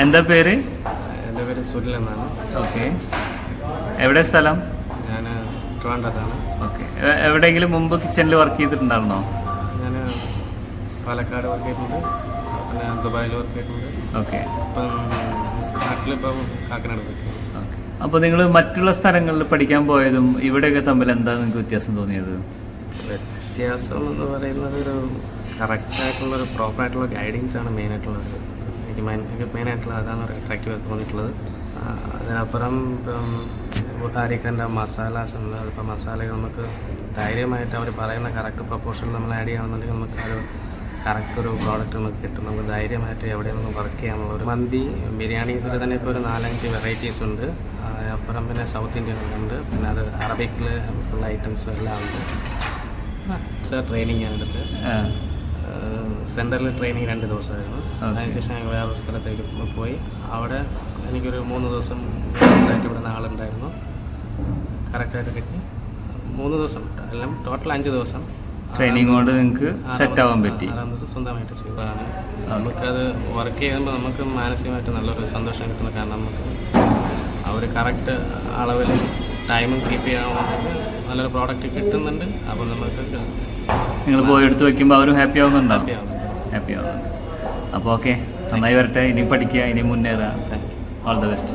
എന്താ പേര്? എന്റെ പേര് സുനിൽ എന്നാണ്. ഓക്കെ. എവിടെ സ്ഥലം? ഞാൻ ട്രിവാൻഡ്രത്താണ്. ഓക്കെ. എവിടെയെങ്കിലും മുമ്പ് കിച്ചണിൽ വർക്ക് ചെയ്തിട്ടുണ്ടായിരുന്നോ? ഞാൻ പാലക്കാട് വർക്ക് ചെയ്തിട്ടുണ്ട്. പിന്നെ ദുബായിൽ വർക്ക് ചെയ്തിട്ടുണ്ട്. ഓക്കെ. ഇപ്പം നാട്ടിലിപ്പം കാക്കനാട് ഓക്കെ. അപ്പോൾ നിങ്ങൾ മറ്റുള്ള സ്ഥലങ്ങളിൽ പഠിക്കാൻ പോയതും ഇവിടെയൊക്കെ തമ്മിൽ എന്താ നിങ്ങൾക്ക് വ്യത്യാസം തോന്നിയത്? വ്യത്യാസം എന്ന് പറയുന്നത് ഒരു കറക്റ്റായിട്ടുള്ള ഒരു പ്രോപ്പറായിട്ടുള്ള ഗൈഡൻസ് ആണ് മെയിനായിട്ടുള്ളത് എനിക്ക് മെയിൻ മെയിനായിട്ടുള്ള അതാണ് ഒരു അട്രാക്റ്റീവ് തോന്നിയിട്ടുള്ളത്. അതിനപ്പുറം ഇപ്പം ബുഹാരിക്കന്റെ മസാലാസ് ഉണ്ട് അതിപ്പോൾ മസാലകൾ നമുക്ക് ധൈര്യമായിട്ട് അവർ പറയുന്ന കറക്റ്റ് പ്രപ്പോർഷൻ നമ്മൾ ആഡ് ചെയ്യാമെന്നുണ്ടെങ്കിൽ നമുക്ക് ആ ഒരു കറക്റ്റ് ഒരു പ്രോഡക്റ്റ് നമുക്ക് കിട്ടും. നമുക്ക് ധൈര്യമായിട്ട് എവിടെ നിന്ന് വർക്ക് ചെയ്യാനുള്ള ഒരു മന്തി. ബിരിയാണി ബിരിയാണീസിൽ തന്നെ ഇപ്പോൾ ഒരു നാലഞ്ച് വെറൈറ്റീസ് ഉണ്ട്. അപ്പുറം പിന്നെ സൗത്ത് ഇന്ത്യൻ ഉണ്ട്. പിന്നെ അത് അറബിക്കിൽ ഫുൾ ഐറ്റംസ് എല്ലാം ഉണ്ട്. സർ ട്രെയിനിങ് ആ, സെന്ററിൽ ട്രെയിനിങ് രണ്ട് ദിവസമായിരുന്നു. അതിനുശേഷം ഞങ്ങൾ വേറൊരു സ്ഥലത്തേക്ക് പോയി. അവിടെ എനിക്കൊരു മൂന്ന് ദിവസം ആയിട്ട് ഇവിടെ ആളുണ്ടായിരുന്നു. കറക്റ്റായിട്ട് കിട്ടി. മൂന്ന് ദിവസം. എല്ലാം ടോട്ടൽ അഞ്ച് ദിവസം. ട്രെയിനിങ് കൊണ്ട് നിങ്ങൾക്ക് സെറ്റ് ആവാൻ പറ്റി. സ്വന്തമായിട്ട് ചെയ്തതാണ്. നമുക്കത് വർക്ക് ചെയ്യുമ്പോൾ നമുക്ക് മാനസികമായിട്ട് നല്ലൊരു സന്തോഷം കിട്ടുന്നു കാരണം നമുക്ക് ആ ഒരു കറക്റ്റ് അളവിൽ ടൈമും കീപ്പ് ചെയ്യാനുണ്ടെങ്കിൽ നല്ലൊരു പ്രോഡക്റ്റ് കിട്ടുന്നുണ്ട്. അപ്പോൾ നമുക്ക് നിങ്ങൾ പോയി എടുത്ത് വെക്കുമ്പോൾ അവരും ഹാപ്പി ആവുന്നുണ്ടോ? ഹാപ്പി ആവുന്നുണ്ട്. അപ്പോൾ ഓക്കെ നന്നായി വരട്ടെ ഇനി പഠിക്കുക ഇനി മുന്നേറുക. Thank you all the best